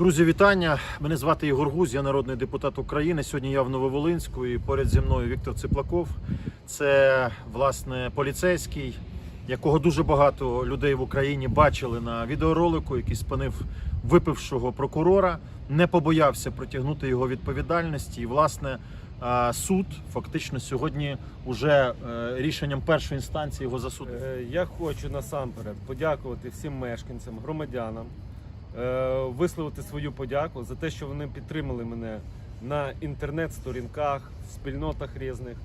Друзі, вітання. Мене звати Ігор Гуз, я народний депутат України. Сьогодні я в Нововолинську і поряд зі мною Віктор Циплаков. Це власне поліцейський, якого дуже багато людей в Україні бачили на відеоролику, який спинив випившого прокурора, не побоявся притягнути його відповідальності. І власне суд фактично сьогодні уже е, рішенням першої інстанції його засудив. Е, Я хочу насамперед подякувати всім мешканцям, громадянам, висловити свою подяку за те, що вони підтримали мене на інтернет-сторінках, в спільнотах різних.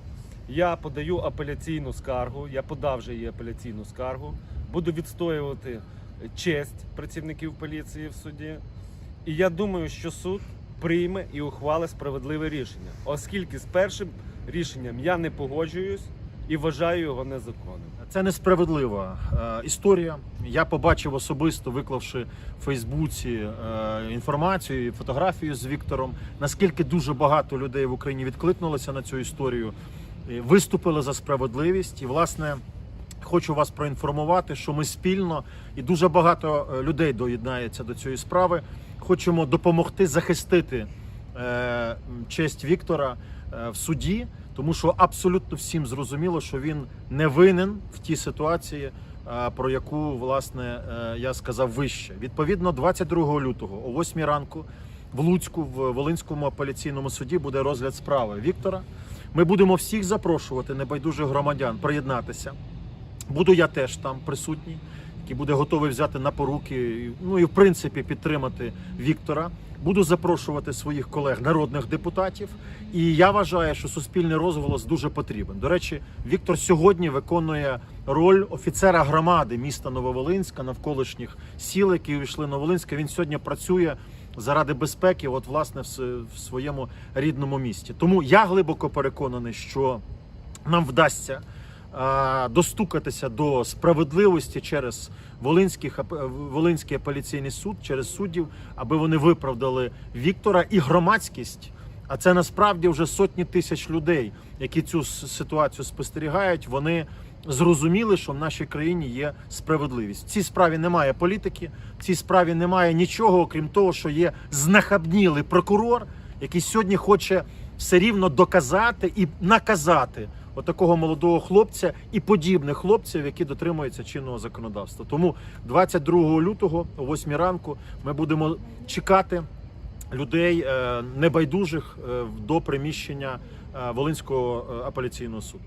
Я подаю апеляційну скаргу, я подав вже її апеляційну скаргу. Буду відстоювати честь працівників поліції в суді. І я думаю, що суд прийме і ухвалить справедливе рішення, оскільки з першим рішенням я не погоджуюсь і вважаю його незаконним. Це несправедлива е, історія. Я побачив особисто, виклавши в Фейсбуці е, інформацію, і фотографію з Віктором, наскільки дуже багато людей в Україні відкликнулося на цю історію, виступили за справедливість. І, власне, хочу вас проінформувати, що ми спільно і дуже багато е, людей доєднається до цієї справи. Хочемо допомогти захистити честь Віктора е, в суді, тому що абсолютно всім зрозуміло, що він не винен в тій ситуації, е, про яку власне е, я сказав вище. Відповідно, 22 лютого о 8 ранку в Луцьку в Волинському апеляційному суді буде розгляд справи Віктора. Ми будемо всіх запрошувати небайдужих громадян приєднатися. Буду я теж там присутній, який буде готовий взяти на поруки, ну і в принципі підтримати Віктора. Буду запрошувати своїх колег, народних депутатів. І я вважаю, що суспільний розголос дуже потрібен. До речі, Віктор сьогодні виконує роль офіцера громади міста Нововолинська, навколишніх сіл, які увійшли Нововолинська. Він сьогодні працює заради безпеки, от власне в своєму рідному місті. Тому я глибоко переконаний, що нам вдасться достукатися до справедливості через Волинських ап- Волинський апеляційний суд, через суддів, аби вони виправдали Віктора і громадськість. А це насправді вже сотні тисяч людей, які цю ситуацію спостерігають. Вони зрозуміли, що в нашій країні є справедливість. В цій справі немає політики, в цій справі немає нічого, окрім того, що є знахабнілий прокурор, який сьогодні хоче все рівно доказати і наказати отакого молодого хлопця і подібних хлопців, які дотримуються чинного законодавства. Тому 22 лютого о 8 ранку ми будемо чекати людей е, небайдужих е, до приміщення е, Волинського апеляційного суду.